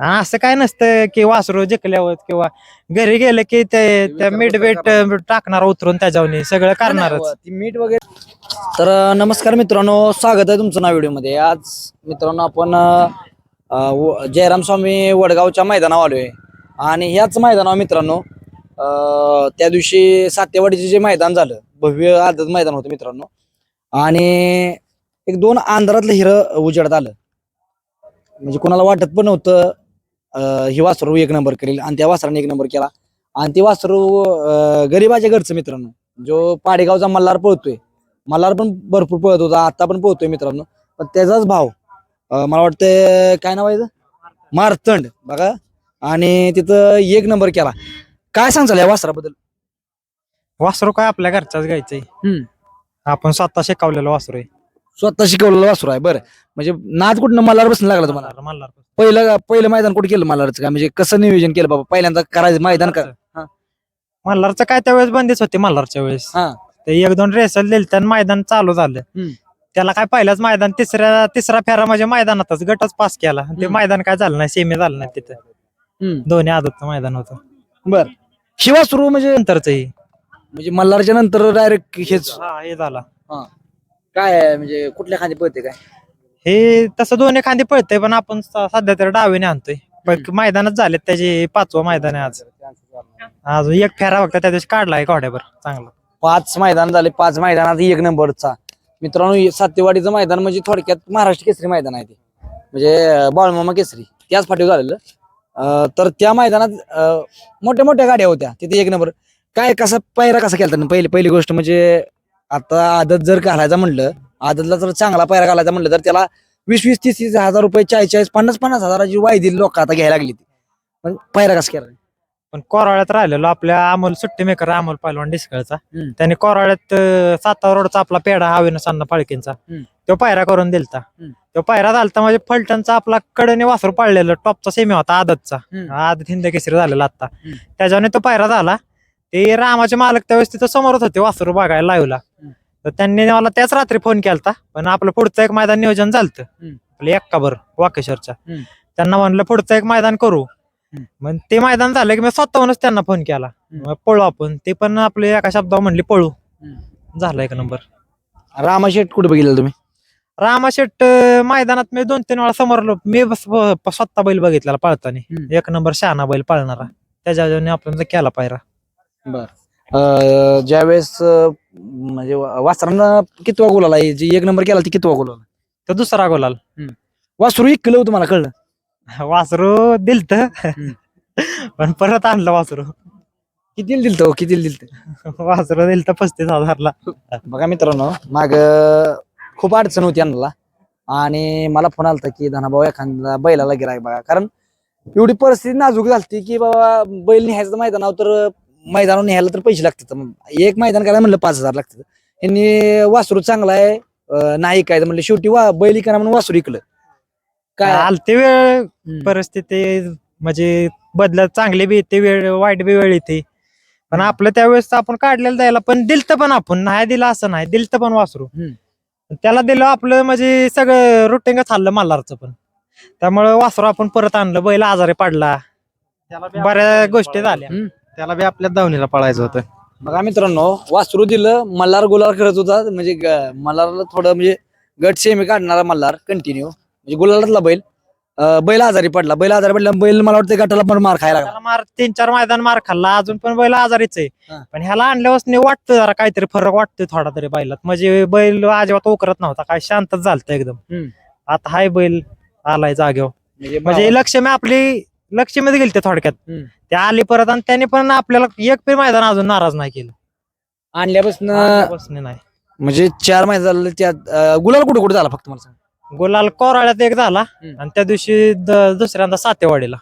हा, असं काय नसतं की वासरू जिंकल्यावर किंवा घरी गेलं की ते त्या मीठ बीट टाकणार उतरून त्याच्यावर सगळं करणारच. ती मीठ वगैरे तर अं, नमस्कार मित्रांनो स्वागत आहे तुमचं नाव व्हिडिओमध्ये. आज मित्रांनो आपण अं, व- जयराम स्वामी वडगावच्या मैदानावर आलोय. आणि ह्याच मैदानावर मित्रांनो अं, त्या दिवशी सातेवाडीचे जे मैदान झालं भव्य आदत मैदान होतं मित्रांनो. आणि एक दोन आंध्रातलं हिरं उजेडात आलं. म्हणजे कोणाला वाटत पण नव्हतं ही वासरू एक नंबर करेल आणि त्या वासराने एक नंबर केला. आणि ते वासरू गरीबाच्या घरचं मित्रांनो जो पाडेगावचा मल्हार पळतोय. मल्हार पण भरपूर पळत होता आता पण पळतोय मित्रांनो. पण त्याचाच भाव मला वाटतं काय नाव आहे? मारतंड बघा. आणि तिथं एक नंबर केला. काय सांगचाल या वासराबद्दल? वासरू काय आपल्या घरच्याच घ्यायचंय. आपण स्वतः शिकवलेलं वासरू आहे. स्वतः शिकवलेलं वासरू आहे बरं. म्हणजे नाद कुठं मल्हार बसून लागला तुम्हाला? मल्हार- मल्हार. पहिलं पहिलं मैदान कुठे केलं मल्हारचं का? म्हणजे कसं नियोजन केलं बाबा? पहिल्यांदा करायचं मैदान का? हा. मल्हारचं काय त्यावेळेस बंदीच होती मल्हारच्या वेळेस. हा. ते एक दोन रेसल दिल आणि मैदान चालू झालं. हम्म. त्याला काय पहिलाच मैदान तिसऱ्या तिसरा फेरा म्हणजे मैदानातच गटच पास केला. ते हम्म. मैदान काय झालं नाही सेमी झालं नाही तिथं. हम्म. दोन्ही आदतचं मैदान होतं. बर. शिवा सुरू म्हणजे? नंतरच म्हणजे मल्हारच्या नंतर डायरेक्ट हेच. हे झाला. काय आहे म्हणजे कुठल्या खाली पळते काय? हे तसं दोन्ही खांदे पळतंय पण आपण स- सध्या तर डावीने आणतोय. पण मैदानच झाले त्याचे पाचवं मैदान आहे आज. अजून एक फेरा फक्त त्या दिवशी काढलाय घोड्यावर चांगला. पाच मैदान झाले पाच मैदानात एक नंबरचा. मित्रांनो हे सातेवाडीचं मैदान म्हणजे थोडक्यात महाराष्ट्र केसरी मैदान आहे ते. म्हणजे अं, बाळमामा केसरी त्याच फाटीवर झालेलं. अं, तर त्या मैदानात अं, मोठ्या मोठ्या गाड्या होत्या. तिथे एक नंबर. काय कसा पायरा कसा केला पहिली पहिली गोष्ट म्हणजे आता आदत जर घालायचा म्हणलं आदतला जर चांगला पायरा घालायचा म्हणलं तर त्याला वीस वीस तीस तीस हजार रुपये चाळीस चाळीस पन्नास पन्नास हजाराची वायदी लोक आता घ्यायला लागली ती पण पायरा कसा केला पण कोराळ्यात राहिलेलो आपल्या अमोल सुट्टी मेकर अमोल पहिलवान डिस्कळचा हम्म. त्याने कोराळ्यात अं, सातारा रोडचा आपला पेढा हवेनं सन्ना फाळकेंचा हम्म. तो पायरा करून दिलता हम्म. तो पायरा झालता म्हणजे फलटणचा आपला कडने वासरू पाळलेलं टॉपचा सेमी होता आदतचा हम्म. आदत हिंद केसरी झालेला आता हम्म. त्याच्याने तो पायरा झाला ते रामाचे मालक त्यावेळेस तिथं समोरच होते वासरू बघायला लावला हम्म. तर त्यांनी मला त्याच रात्री फोन केलता. पण आपलं पुढचं एक मैदान नियोजन झालतं. हम्म. आपलं एक्काभर वाकेश्वरच्या हम्म. त्यांना म्हणलं पुढचं एक मैदान करू. मग ते मैदान झालं की मी स्वतःहूनच त्यांना फोन केला. मग पळू आपण. ते पण आपले एका शब्दावर म्हणले पळू. झालं एक नंबर रामाशेठ कुठे बघितलं तुम्ही? रामाशेट मैदानात मी दोन तीन वेळा समोरलो मी स्वतः बैल बघितलेला पळताना. एक नंबर शहाणा बैल पळणारा. त्याच्या आपण केला पायरा. बर. ज्यावेळेस म्हणजे वासरानं कितवा गोल आला? जी एक नंबर केला ती कितवा गोल आला? तो दुसरा गोलाल वासरू एक किलो तुम्हाला कळलं? वासरू दिलत. पण परत आणलं वासरू. किती दिलत हो? किती दिलत? वासरू दिलत पस्तीस हजारला. बघा मित्रांनो माग खूप अडचण होती यांना. आणि मला फोन आलता की धनाभाऊ एखादा बैलाला गिराय बघा. कारण एवढी परिस्थिती नाजूक झालती की बाबा बैल न्यायचं मैदानावर तर मैदानावर न्यायला तर पैसे लागतात. मग एक मैदान करायला म्हणलं पाच हजार लागतात. यांनी वासरू चांगला आहे नाही काय म्हणलं शेवटी वा बैल इकणार म्हणून वासरू इकलं. काय? आलते वेळ. परिस्थिती म्हणजे बदलत चांगली बी येते वेळ वाईट बी वेळ येते. पण आपलं त्यावेळेस आपण काढलेलं द्यायला पण दिलत पण आपण नाही दिलं असं नाही दिलत पण वासरू. त्याला दिलं आपलं म्हणजे सगळं रुटीन चाललं मल्हारचं पण. त्यामुळे वासरू आपण परत आणलं बैल आजारी पडला. बऱ्याच गोष्टी झाल्या. त्याला बी आपल्या दावणीला पळायचं होतं. बघा मित्रांनो वासरू दिलं मल्हार गुलाल करत होता. म्हणजे ग- मल्हारला थोडं म्हणजे गट सेमी काढणारा मल्हार कंटिन्यू म्हणजे गुलालातला बैल. अं, बैल आजारी पडला. बैल आजारी पडला बैल मला वाटतं गटाला पण मार खायला लागला. त्याला मार तीन चार मैदान मार खाल्ला. अजून पण बैल आजारीच आहे. हा. पण ह्याला आणल्यावर वाटतं जरा काहीतरी फरक वाटतोय थोडा तरी बैलात. म्हणजे बैल अजिबात उकरत नव्हता. काय शांतच झालतं एकदम. हम्म. आता हाय बैल आलाय जागेवर. म्हणजे म्हणजे लक्ष्मी आपली लक्ष्मीच गेली थोडक्यात. हम्म. ते आली परत आणि त्याने पण आपल्याला एक पण मैदान अजून नाराज नाही केलं. आणल्यापासून आल्यापासून नाही. म्हणजे चार महिने झाले त्यात अं, गुलाल कुठे कुठे झाला फक्त मला सांग. गुलाल कोराळ्यात एक झाला हम्म. आणि त्या दिवशी द- दुसऱ्यांदा सातेवाडीला.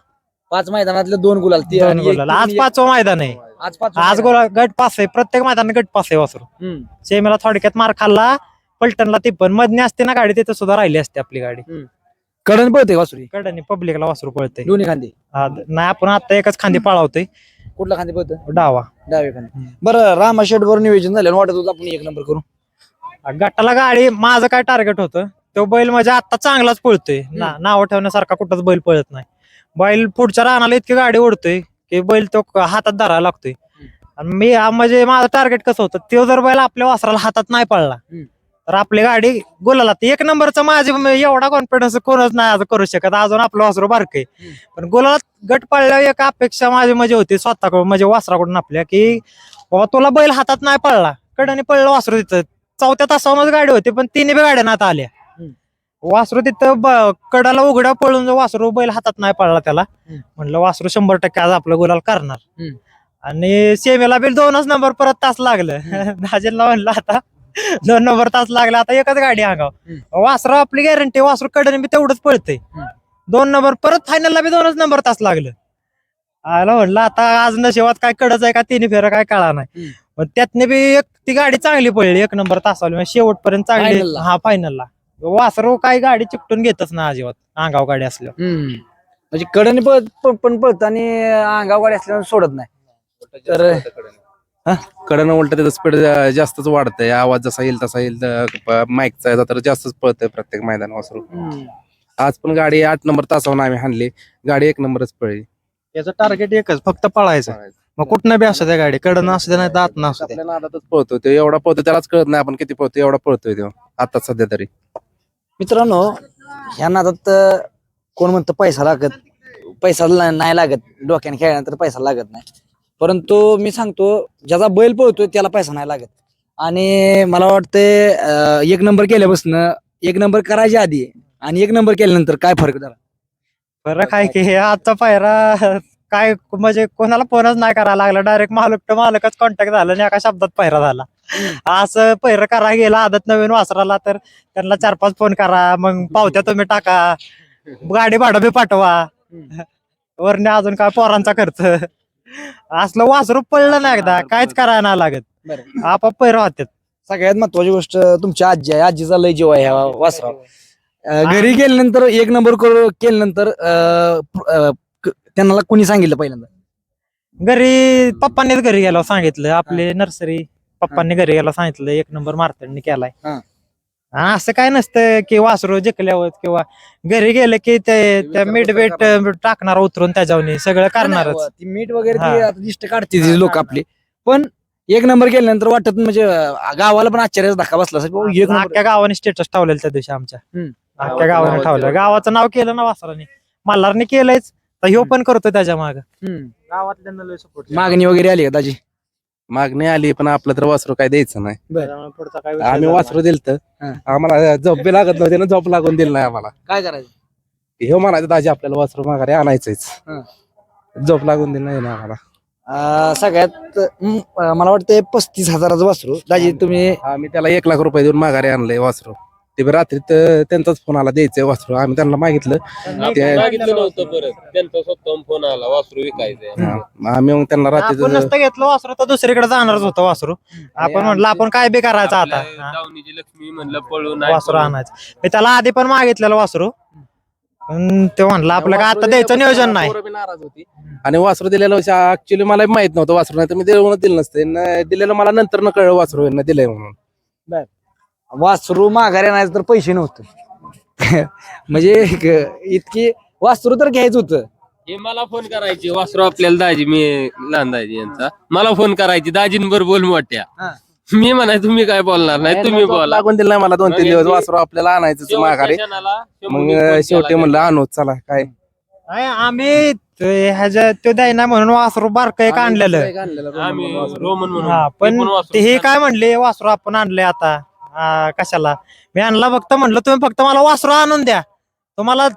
पाच मैदानातले दोन गुलाल ती दोन आणि एक- गुलाल. आज पाचवं मैदान आहे. आज पाच आज गोला गट पास आहे. प्रत्येक मैदानात गट पास आहे वासरू. हम्म. सेमीला थोडक्यात मार खाल्ला पलटणला ती पण मधनी असते ना गाडी तिथे सुद्धा राहिली असते आपली गाडी. कडन पळते वासुरी? कडनी पब्लिकला वासरू पळते दोन्ही खांदे? नाही आपण आता एकच खांदी पळावतोय. कुठला खांदे पळतं डावा. डावे खांदे. बरं रामा शेड वर नियोजन झालं वाटत होतं आपण एक नंबर करू. गटाला गाडी माझं काय टार्गेट होतं? तो बैल म्हणजे आता चांगलाच पळतोय. ना नाव ठेवण्यासारखा कुठंच बैल पळत नाही. बैल पुढच्या रानाला इतकी गाडी ओढतोय की बैल तो हातात धरायला लागतोय. आणि मी म्हणजे माझं टार्गेट कसं होतं? तो जर बैल आपल्या वासराला हातात नाही हम्म. तर आपली गाडी गोलाला एक नंबरचा माझे एवढा कॉन्फिडन्स कोणच नाही आज करू शकत अजून आपलं वासरू बारकय हम्म. पण गोलाला गट पडल्यावर एक अपेक्षा माझी म्हणजे होती स्वतःकडून म्हणजे वासराकडून आपल्या की बाबा तुला बैल हातात नाही पडला कडनी पडलं वासरू तिथं चौथ्या तासावरच गाडी होती पण तिन्ही बी गाड्या नात आल्या. वासरू तिथं कडाला उघड्या पळून जो वासरू बैल हातात नाही पडला त्याला. म्हणलं वासरू शंभर टक्के आज आपलं गुलाल करणार. आणि सेमीला बिल दोनच नंबर परत तास लागलं दाजींना म्हणलं आता दोन नंबर तास लागला आता एकच गाडी अंगाव वासरू आपली गॅरंटी वासरू कडनी बी तेवढंच हम्म. दोन नंबर परत फायनलला बी दोनच नंबर तास लागलं. आला म्हणलं आता आज नशिबात काय कडच आहे का तिन्ही फेरा काय कळा नाही. पण त्यातने बी एक ती गाडी चांगली पडली एक नंबर तासावली म्हणजे शेवटपर्यंत चांगली. हा फायनलला वासरू काही गाडी चिकटून घेतच ना अजिबात अंगाव गाडी असल्यावर. हम्म. म्हणजे कडनी पळत पण- पण पळत आणि अंगाव गाडी असल्यावर सोडत नाही. तर कडनं उलट त्याचं स्पीड जास्तच वाढतंय. आवाज जसा येईल तसा येईल. माईकचा याचा तर जास्तच पळतंय प्रत्येक मैदान वासरू. आज पण गाडी आठ नंबर तासावर आम्ही हाणली. गाडी एक नंबरच पळली. याचं टार्गेट एकच फक्त पळायचं. मग कुठनं बी असू द्या गाडी कडनं असू द्या नाही दात ना असू द्या. आपल्या नादातच पळतो तो. एवढा पळतो त्यालाच कळत नाही आपण किती पळतो एवढा पळतोय तो. आता सध्या तरी. मित्रांनो ह्या नादात अं, कोण म्हणतं पैसा लागत पैसा नाही लागत. डोक्याने खेळल्यानंतर पैसा लागत नाही. परंतु मी सांगतो ज्याचा बैल पळतोय त्याला पैसा नाही लागत. आणि मला वाटतंय एक नंबर केल्यापासून एक नंबर करायच्या आधी आणि एक नंबर केल्यानंतर काय फरक झाला बरं काय की हे आजचा पायरा काय म्हणजे कोणाला फोनच नाही करायला लागला. डायरेक्ट मालक तर मालकच कॉन्टॅक्ट झाला आणि एका शब्दात पायरा झाला. असं पैर करा गेला आदत नवीन वासराला तर त्यांना चार पाच फोन करा मग पावत्या तुम्ही टाका गाडी भाडं बी पाठवा. वरने अजून काय पोरांचा खर्च. असलं वासरू पडलं ना एकदा. काहीच करायला नाही लागत. आपाप पैर होत्यात सगळ्यात महत्वाची गोष्ट तुमची आजी आहे. आजीचा लय जीव आहे ह्या वासरा घरी गेल्यानंतर एक नंबर करू केल्यानंतर अं, प- अं, क- त्यांना कुणी सांगितलं पहिल्यांदा? घरी पप्पांनीच घरी गेलो सांगितलं. आपले नर्सरी पप्पांनी घरी गेला सांगितलं. एक नंबर मारतांनी केलाय. हा. आणि असं काय नसतं की वासरू जिंकल्यावर किंवा घरी गेलं की ते त्या मीठ बीट टाकणार उतरून त्याच्यावर सगळं करणारच. ती मीठ वगैरे हा. ती आता दिष्ट काढते लोक आपली. पण एक नंबर केल्यानंतर वाटत म्हणजे अं, गावाला पण आश्चर्याचा धक्का बसला असेल, बाबा, एक नंबर. अख्ख्या गावाने स्टेटस ठेवलेलं त्या दिवशी आमच्या. हम्म. अख्ख्या गावाने ठेवलं गावाचं नाव केलं ना वासराने. मल्हारने केलंयच. तर ह्यो पण करतो त्याच्या माग. हम्म. गावातल्यांना लय सपोर्ट मागणी वगैरे आली का दाजी? मागणी आली पण आपलं तर वासरू काय द्यायचं नाही. पुढचा काय विषय आम्ही झाला वासरू दिलत. हा. आम्हाला झोप बी लागत नव्हती ना झोप लागून दिलं नाही आम्हाला. काय करायचं? हे म्हणायचं दाजी आपल्याला वासरू माघारी आणायचंच हा. झोप लागून दिलं नाही ना आम्हाला. अं, सगळ्यात अं, मला वाटतं पस्तीस हजाराचं वासरू. दाजी तुम्ही आम्ही त्याला एक लाख रुपये देऊन माघारी आणलंय वासरू. ते बी रात्री तर त्यांचाच फोन आला द्यायचंय वासरू. आम्ही त्यांना मागितलं. ते- मागितलं नव्हतं परत. त्यांचा स्वतः फोन आला वासरू विकायचंय. हा. आम्ही मग त्यांना आपण रात्री नसतं घेतलं वासरू तर दुसरीकडे जाणारच होतं वासरू. आपण म्हटलं आपण काय बी करायचं आता? हा. दावणीची लक्ष्मी म्हणलं पळून वासरू आणायचं. मी त्याला आधी पण मागितलेलं वासरू. पण ते म्हणलं आपलं काय आता द्यायचं नियोजन नाही. पोरं बी नाराज होती. आणि वासरू दिलेलं ऍक्च्युली मला माहीत नव्हतं वासरू नाही तर मी दिलं दिलं नसते. न- दिलेलं मला नंतर न कळलं वासरू यांना दिलंय म्हणून. वासरू माघारी आणायचं तर पैसे नव्हते. म्हणजे इतकी वासरू तर घ्यायचं होतं. हे मला फोन करायची. वासरू आपल्याला दाजी मी लहान दाजी यांचा. मला फोन करायची. दाजींवर बोल मोठ्या. मी म्हणाय तुम्ही काय बोलणार नाही? तुम्ही बोला. लागून दिलं नाही मला दोन तीन दिवस वासरू आपल्याला आणायचं माघारी. मग शेवटी. म्हणलं आणू चला काय? नाही, आम्ही ते ह्याच्या तो द्यायना म्हणून वासरू बारक एक आणलेलं. आम्ही रोमन म्हणून. हा पण ते हे काय म्हणले वासरू आपण आणले आता. हा, कशाला? मी आणला फक्त म्हणलं तुम्ही फक्त मला वासरू आणून द्या. तुम्हाला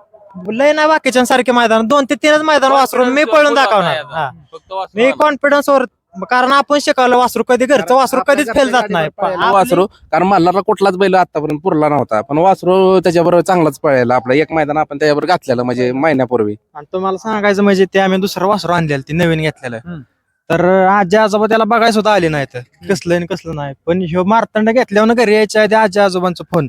लय नाही बाकीच्या सारखे मैदान दोन ते तीनच मैदान वासरू मी पळून दाखवणार. हा. फक्त वासरू मी आणा. कॉन्फिडन्स वर कारण आपण शिकवलं वासरू कधी घरचं वासरू कधीच फेल जात नाही. आपली- वासरू कारण मल्हारला कुठलाच बैल आतापर्यंत पुरला नव्हता. पण वासरू त्याच्याबरोबर चांगलाच पळायला आपलं एक मैदान आपण त्याच्याबरोबर घातलेलं म्हणजे महिन्यापूर्वी. आणि तुम्हाला सांगायचं म्हणजे ते आम्ही दुसरं वासरू आणलेलं ते नवीन घेतलेलं. हम्म. तर आजी आजोबा त्याला बघायला सुद्धा आले नाहीत. कसलं आणि कसलं नाही. पण ह्यो मारतंड घेतल्यावर घरी यायच्या आधी आजी आजोबांचा फोन.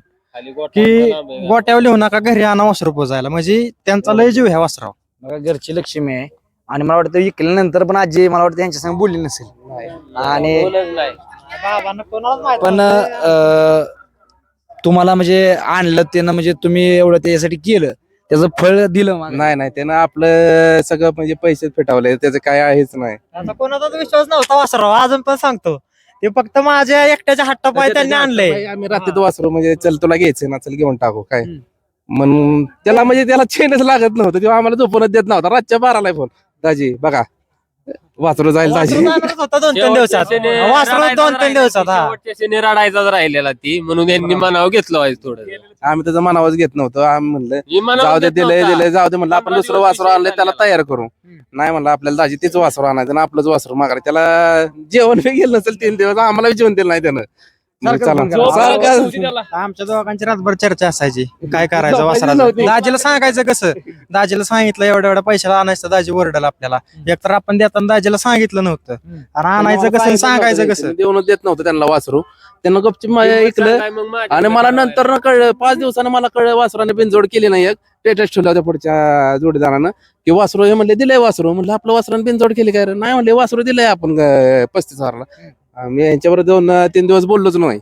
की गोट्यावर लिहू नका घरी आणा वासरू पोजायला. म्हणजे त्यांचा लय जीव ह्या वासराव बघा घरची लक्ष्मी आहे. आणि मला वाटतं विकल्यानंतर पण आजी मला वाटतं यांच्या संग बोलली नसेल. आणि पण. अं, तुम्हाला म्हणजे आणलं त्यानं म्हणजे तुम्ही एवढं त्याच्यासाठी केलं. त्याचं फळ दिलं मला. नाही नाही त्यानं आपलं सगळं म्हणजे पैसे फिटवले. त्याचं काय आहेच नाही. आता कोणाचाच विश्वास नव्हता वासराव अजून पण सांगतो. ते फक्त माझ्या एकट्याच्या हट्टापाय त्यांनी आणलंय. आम्ही रात्रीत वासरू म्हणजे चल तुला घ्यायचं ना चल घेऊन टाकू काय? म्हणून त्याला म्हणजे त्याला चेनच लागत नव्हतं. तेव्हा आम्हाला झोपूनच देत नव्हता. रातच्या बाराला फोन दाजी बघा. वासरू जाईल दाजी वासरू दोन तीन दिवसात. शेवटच्या वासरू शनी दोन तीन दिवसात हा. शेवटच्या शनी रडायचाच राहिलेला ती. म्हणून यांनी मनावर घेतलं व्हायचं थोडं. आम्ही त्याचं मनावच घेत नव्हतो. आम्ही म्हणलं ही जाऊ दे घेत दिले नव्हता. दिले जाऊ दे म्हणलं आपण दुसरं वासरू आणलं त्याला. तयार करू. नाही म्हणलं आपल्याला दाजी तीच वासरू आणायचं ना आपलंच वासरू मागायचं. त्याला जेवण बी गेलं नसेल तीन दिवस. आम्हाला जेवण दिलं नाही त्यानं. चला. आमच्या दोघांची रातभर चर्चा असायची. काय करायचं नव्हती. दाजीला सांगायचं कसं? दाजीला सांगितलं एवढ्या एवढ्या पैशाला आणायचं तर दाजी ओरडल आपल्याला. एकतर आपण देताना दाजीला सांगितलं नव्हतं. आणि आणायचं कसं सांगायचं कसं? देऊनच देत नव्हतं त्यांना वासरू. त्यांना गपचिप मा- ऐकलं आणि मला नंतर कळलं पाच दिवसानं मला कळलं वासराने बिनजोड केली नाही एक. स्टेटस ठेवला होत्या पुढच्या जोडीदारानं. की वासरू हे म्हणले दिलंय वासरू. म्हणलं आपलं वासराने बिनजोड केली काय रे? नाही म्हणले वासरू दिलंय आपण पस्तीस हजारला. मी यांच्यावर दोन तीन दिवस बोललोच नाही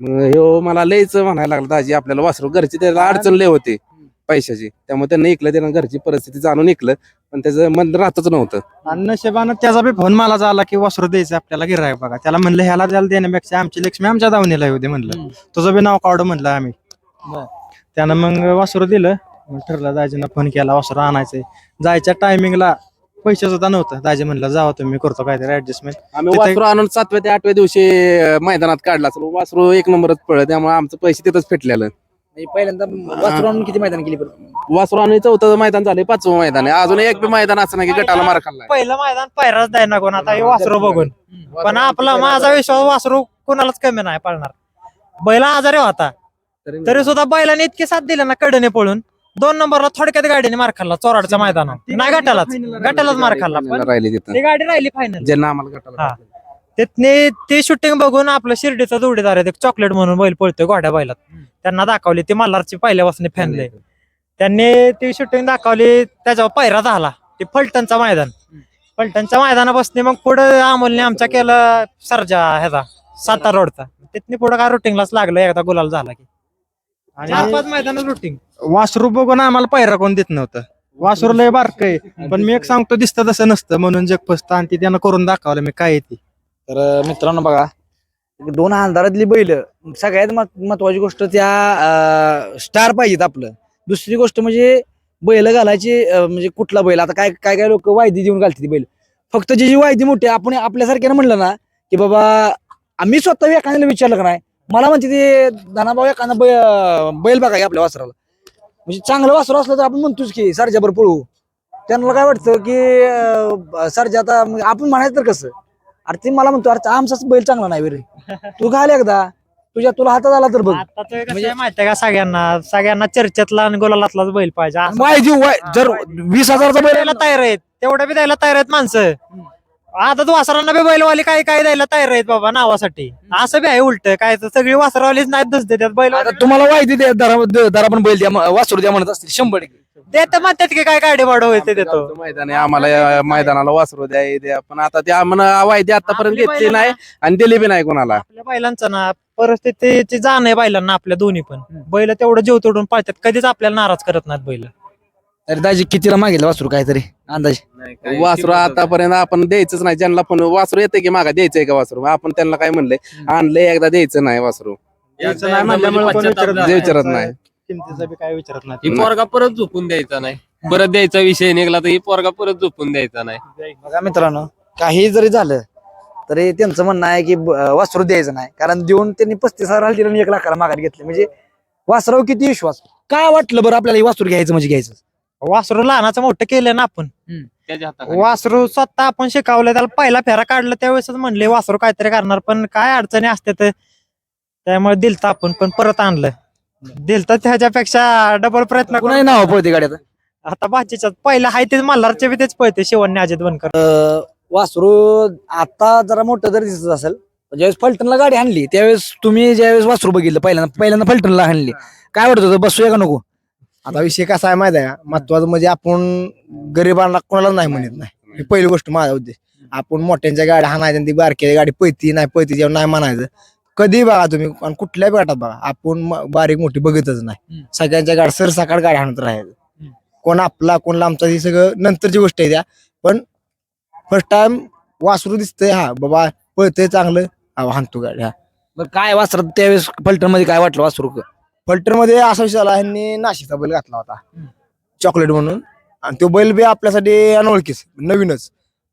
मग ह्यो मला लयच म्हणायला लागला दाजी आपल्याला वासरू घरची त्याला अडचण लय होती पैशाची. त्यामुळे त्यांना ऐकलं त्यानं घरची परिस्थिती जाणून ऐकलं पण त्याचं मन राहतच नव्हतं. आणि नशिबानं त्याचा बी फोन मला झाला की वासरू द्यायचं आपल्याला गिराय बघा. त्याला म्हणलं ह्याला त्याला देण्यापेक्षा आमची लक्ष्मी आमच्या दावणीला येऊ दे म्हणलं. तुझं बी नाव काढू म्हणलं आम्ही. त्यानं मग वासरू दिलं. मग ठरलं दाजीनं फोन केला वासरू आणायचंय. जायच्या टायमिंगला पैसे सुद्धा नव्हतं. दाजी म्हणलं जावा तुम्ही करतो काहीतरी ऍडजस्टमेंट आम्ही तिथे- वासरू आणून सातव्या ते आठव्या दिवशी अं, मैदानात काढला. असेल वासरू एक नंबरच पडलं त्यामुळे आमचं पैसे तिथंच फेटलेलं. म्हणजे पहिल्यांदा वासरू आणून किती मैदान केली बरं? वासरू आणि चौथं मैदान झालंय पाचवं मैदान आहे. अजून एक बी मैदान असं नाही की गटाला मार खाल्लाय पहिलं मैदान पायराच द्याय ना कोण आता हे वासरू बघून. पण आपला माझा विश्वास वासरू कोणालाच कमी नाही पाळणार. बैला आजारी होता. तरी सुद्धा बैलाने इतकी साथ दिली ना कडने पळून. दोन नंबरला थोडक्यात गाडीने मार खाल्ला चोराडच्या मैदानात नाही गटालाच. गटालाच मार खाल्ला. पण राहिली तिथं. ती गाडी राहिली फायनल ज्यांना आम्हाला गटाला हा. तिथने ते शूटिंग बघून आपलं शिर्डीचा जोडीदार आहे चॉकलेट म्हणून बैल पळतोय गोड्या बैलात. त्यांना दाखवली ती मल्हारची पहिल्यापासून फॅनले त्यांनी ती शूटिंग दाखवली त्याच्यावर पायरा झाला ते फलटणचा मैदान. फलटणच्या मैदानापासून मग पुढे अमोलने आमच्या केलं सरजा ह्याचा सातारा रोडचा. तिथने पुढे काय रुटीनलाच लागलं एकदा गुलाल झाला की. चार आणि पाच मैदान रुटीन वासरू बघून आम्हाला पायरा कोण देत नव्हतं. वासरू लय बारक आहे. पण मी एक सांगतो दिसतं तसं नसतं म्हणून जग फसतं आणि ती त्यानं करून दाखवलं मी काय येते तर अं, मित्रांनो बघा दोन अंधारातली बैल. सगळ्यात महत्- महत्वाची गोष्ट त्या स्टार पाहिजेत आपलं. दुसरी गोष्ट म्हणजे बैल घालायची अं, म्हणजे कुठला बैल? आता काय काय काय लोक वायदी देऊन घालतात ती बैल. फक्त जी जी वायदी मोठी आहे, आपण आपल्यासारख्यानं म्हणलं ना की बाबा आम्ही स्वतः एखाद्याला विचारलं का नाही? मला म्हणते ते धनाभाऊ एखादा बै बैल बघा आपल्या वासराला. म्हणजे चांगलं वासर असलं तर आपण म्हणतोच की सरजाबर पळू त्यांना काय वाटतं की सरजा आता म्हणजे आपण म्हणायचं तर कसं अरे ते मला म्हणतो अरे आमचाच बैल चांगला नाही रे तू घाल एकदा तुझ्या तुला हातात आला तर बघ. आता ते कसं आहे माहितीये का सगळ्यांना? सगळ्यांना चर्चेतला आणि गुलालातलाच बैल पाहिजे. जर वीस हजारचा बैल तयार आहेत. तेवढ्या बी द्यायला तयार आहेत माणसं. आता तू वासरांना बी बैलवाली काय काय द्यायला तयार आहेत बाबा नावासाठी? असं बी आहे उलट. काय तर सगळी वासरवालीच नाही दस देतात बैल आता तुम्हाला वायदी द्या दरा दरा पण बैल द्या म- वासरू द्या म्हणत असतील शंभर टक्के. देत म्हणतात की काय गाडी होते देतो. मैदान आहे आम्हाला या मैदानाला वासरू द्या हे द्या. पण आता ते आम्हाला वायदे आतापर्यंत आपली घेतली नाही आणि दिली बी नाही कोणाला. आपल्या बैलांचं ना परिस्थितीची जाण आहे बैलांना आपल्या दोन्ही पण. बैल तेवढं जीव तोडून पाळतात कधीच आपल्याला नाराज करत नाहीत बैल. अरे दाजी कितीला मागितलं वासरू काहीतरी अंदाज? वासरू आतापर्यंत आपण द्यायचंच नाही ज्यांना पण. वासरू येते की मागा द्यायचंय का वासरू? आपण त्यांना काय म्हणलंय? आणलंय एकदा द्यायचं नाही वासरू. म्हणजे विचारत नाही. किमतीचा बी काय विचारत ही नाही पोरगा परत झोपून द्यायचा नाही. परत द्यायचा विषय निघला तर ही पोरगा परत झोपून द्यायचा नाही. बघा मित्रांनो काही जरी झालं तरी त्यांचं म्हणणं आहे की ब- वासरू द्यायचं नाही. कारण देऊन त्यांनी पस्तीस हजार दिलं आणि एक लाखाला माघार घेतली. म्हणजे वासराव किती विश्वास? काय वाटलं बरं आपल्याला हे वासरू घ्यायचं म्हणजे घ्यायचं? वासरू लहानाचं मोठं केलं ना आपण. त्याच्या हाताखाली. वासरू स्वतः आपण शिकवलं त्याला पहिला फेरा काढला त्यावेळेसच म्हणले वासरू काहीतरी करणार पण काय अडचणी असते तर त्यामुळे दिलता आपण पण परत आणलं. दिलता त्याच्यापेक्षा डबल प्रयत्न कुणाही करून. नाव पळते गाड्यात आता बाकीच्या पहिला हाय ते मल्हारचे बी तेच पळते शिवण्य अजित बनकर. वासरू आता जरा मोठं जरी दिसत असेल ज्यावेळेस फलटणला गाडी आणली त्यावेळेस तुम्ही ज्यावेळेस वासरू बघितलं पहिल्यांदा पहिल्यांदा फलटणला आणली. काय वाटत होतं? बसूया का नको? आता विषय कसा आहे माहिती आहे का? महत्वाचं म्हणजे आपण गरिबांना कोणाला नाही म्हणत नाही. ही पहिली गोष्ट माझा उद्देश. आपण मोठ्यांच्या गाड्या हाणायच्या आणि ती बारक्या गाडी पळती नाही पळती जेव्हा नाही म्हणायचं कधी बघा तुम्ही आणि कुठल्याही गटात बघा आपण बारीक मोठी बघतच नाही. सगळ्यांच्या गाड सर सकाळ गाडी हाणत राहायचं. कोण आपला कोण लांबचा हे सगळं नंतरची गोष्ट आहे त्या. पण फर्स्ट टाइम वासरू दिसतंय हा बाबा पळतंय चांगलं. हा हाणतो गाडी हा. काय वासरात त्यावेळेस फलटणमध्ये काय वाटलं वासरू फल्टरमध्ये असा विषय झाला ह्यांनी नाशिकचा बैल घातला होता. चॉकलेट म्हणून. आणि तो बैल बी आपल्यासाठी अनोळखीच नवीनच.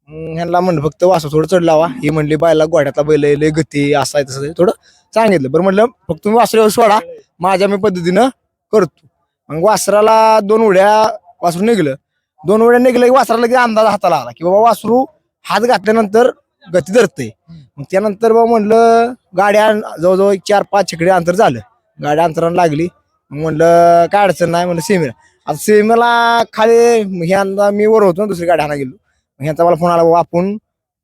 ह्यांना म्हणलं फक्त वासू थोडं चढ लावा. हे म्हणले बायला गोड्यातला बैल लय गती असं आहे तसं. थोडं सांगितलं. बरं म्हटलं फक्त तुम्ही वासरावर सोडा माझ्या मी पद्धतीनं करतो. मग वासराला दोन उड्या वासरू निघलं. दोन उड्या निघलं की वासराला की अंदाज हाताला आला की बाबा वासरू हात घातल्यानंतर गती धरते मग त्यानंतर बाबा म्हणलं गाड्या जवळजवळ एक चार पाच छकडे अंतर झालं. गाडी अंतरानं लागली. म्हणलं काय अडचण नाही म्हणलं सेमीला आता सेमीला खाली ह्यांदा मी वर होतो ना दुसरी गाडी आणा गेलो. मग ह्यांचा मला फोन आला आपण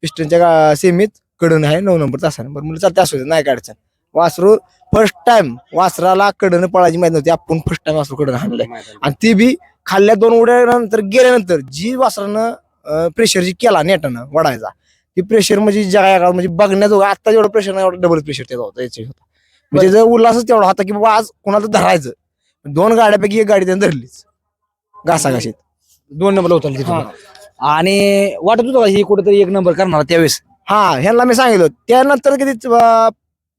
पिस्टनच्या सेमीत कडून आहे नऊ नंबर तासाने. बरं म्हणलं चालते असू दे नाही काय अडचण. वासरू फर्स्ट टाइम वासराला कडनं पळायची माहिती नव्हती आपण फर्स्ट टाइम वासरू कडून आणलंय आणि ती बी खाल्ल्या दोन उड्यानंतर गेल्यानंतर जी वासरानं प्रेशर जी केला नेटानं वडायचा ती प्रेशर म्हणजे जगा म्हणजे बघण्याजोगं आता जेवढं प्रेशर नाही एवढं डबल प्रेशर त्याचा होता याचे होता. म्हणजे जर उल्हासच तेवढा होता की बाबा आज कोणाला धरायचं. दोन गाड्यापैकी एक गाडी त्याने धरलीच. घासाघाशीत. दोन नंबर उतरले तिथून आणि वाटत होतं का ही कुठेतरी एक नंबर करणार त्यावेळेस? हा ह्यांना मी सांगितलं. त्यानंतर कधी अं,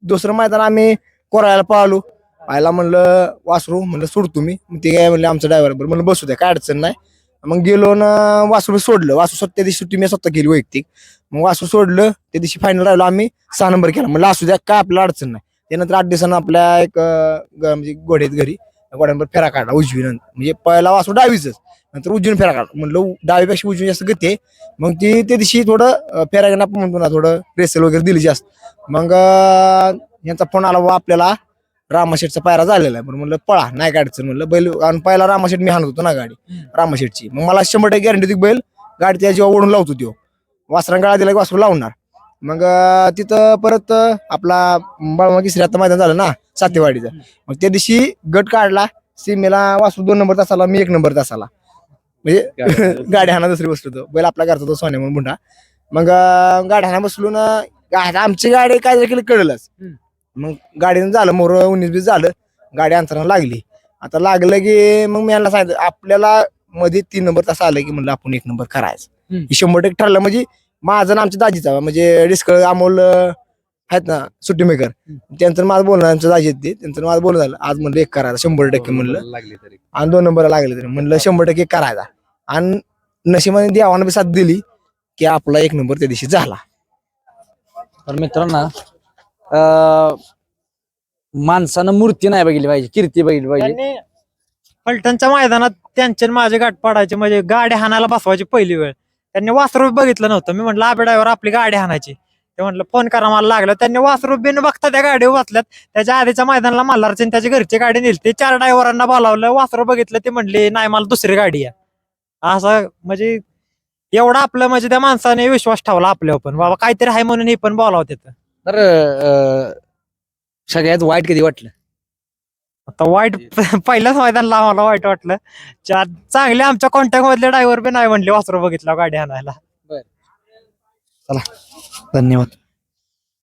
दुसरं मैदान आम्ही कोरायला पळालो आयला म्हणलं वासरू म्हणलं सोडतो मी. मग ते काय म्हणले आमचं ड्रायव्हर बरं म्हणलं बसू द्या काय अडचण नाही. मग गेलो ना वासरू सोडलं. वासरू स्वतः त्या दिवशी सुट्टी मी स्वतः केली वैयक्तिक. मग वासरू सोडलं. त्या दिवशी फायनल राहिलो आम्ही. सहा नंबर केला. म्हणलं असू द्या काय आपल्याला अडचण नाही. त्यानंतर आठ दिवसानं आपल्या एक ग- म्हणजे घोड्यात घरी घोड्यांवर फेरा काढला उजवी नंतर म्हणजे पहिला वासरू डावीच नंतर उजवीन फेरा काढला. म्हणलं डावीपेक्षा उजवी जास्त गती आहे. मग ती त्या दिवशी थोडं अं, फेरा घेणं आपण म्हणतो ना थोडं रेसल वगैरे दिली जास्त. मग अं, यांचा फोन आला बाबा आपल्याला रामाशेठचा पायरा झालेला आहे. बरं म्हणलं पळा नाही अडचण. म्हणलं बैल आणि पहिला रामाशेठ मी हाणत होतो ना गाडी रामाशेठची. मग मला शंभर टक्के गॅरंटी होती की बैल गाडी त्या जेव्हा ओढून लावतो त्यो. वासरां गाळा दिला की वासरू लावणार. मग अं, तिथं परत अं, आपला बाळमा किसरी आता मैदान झालं ना सातेवाडीचं. मग त्या दिवशी गट काढला सीमेला वासरू दोन नंबर तासाला मी एक नंबर तासाला. म्हणजे गाडी हाना दुसरी बसलो होतो. बैल आपला करतो तो सोन्या म्हणून बुंडा. मग अं, गाडी हाना बसलो ना गा- आमची गाडी काय जर केलं कळलंच. मग गाडीनं झालं मोर उन्नीस बीस झालं गाडी अंतरानं लागली. आता लागलं की मग मी यांना सांगितलं आपल्याला मध्ये तीन नंबर तास आलं की म्हणलं आपण एक नंबर करायचं. हम्म. हे शंभर टक्के ठरलं म्हणजे माझं आणि आमच्या दाजीचा म्हणजे डिस्कळ अमोल अं, आहेत ना सुट्टी मेकर. त्यांचं आणि माझं बोलणं आमचं दाजी आहेत ते. त्यांचं आणि माझं बोलणं झालं. आज म्हणलं एक करायचं शंभर टक्के म्हणलं. लागली तरी. आणि दोन नंबर लागले तरी. म्हणलं शंभर टक्के करायचा आणि नशिबाने देवानं बी साथ दिली की आपला एक नंबर त्या दिवशी झाला. तर मित्रांनो अं, माणसानं मूर्ती नाही बघितली पाहिजे कीर्ती बघितली पाहिजे. त्यांनी फलटणच्या मैदानात त्यांचे आणि माझे गाठ पाडायचे. म्हणजे गाडी हाणायला बसवायची पहिली वेळ. त्यांनी वासरूप बघितलं नव्हतं. मी म्हटलं आबे ड्रायव्हर आपली गाडी हाणायची ते म्हटलं फोन करा मला लागलं. त्यांनी वासरूप बिन बघता त्या गाडीवर बसल्यात. त्याच्या आधीच्या मैदानाला मल्हारचे त्याची घरची गाडी नेली ते चार ड्रायव्हरांना बोलावलं. वासरू बघितलं ते म्हणले नाही मला दुसरी गाडी आहे. असं म्हणजे एवढा आपलं म्हणजे त्या माणसाने विश्वास ठेवला आपल्यावर पण. बाबा काहीतरी आहे म्हणून हे पण बोलावं तिथं. तर सगळ्यात वाईट कधी वाटलं? आता वाईट पहिल्याच मैदानला आम्हाला वाईट वाटलं. चार चांगले आमच्या कॉन्टॅक्ट मधले ड्रायव्हर बी नाही म्हणले वासरू बघितलं गाडी आणायला. धन्यवाद.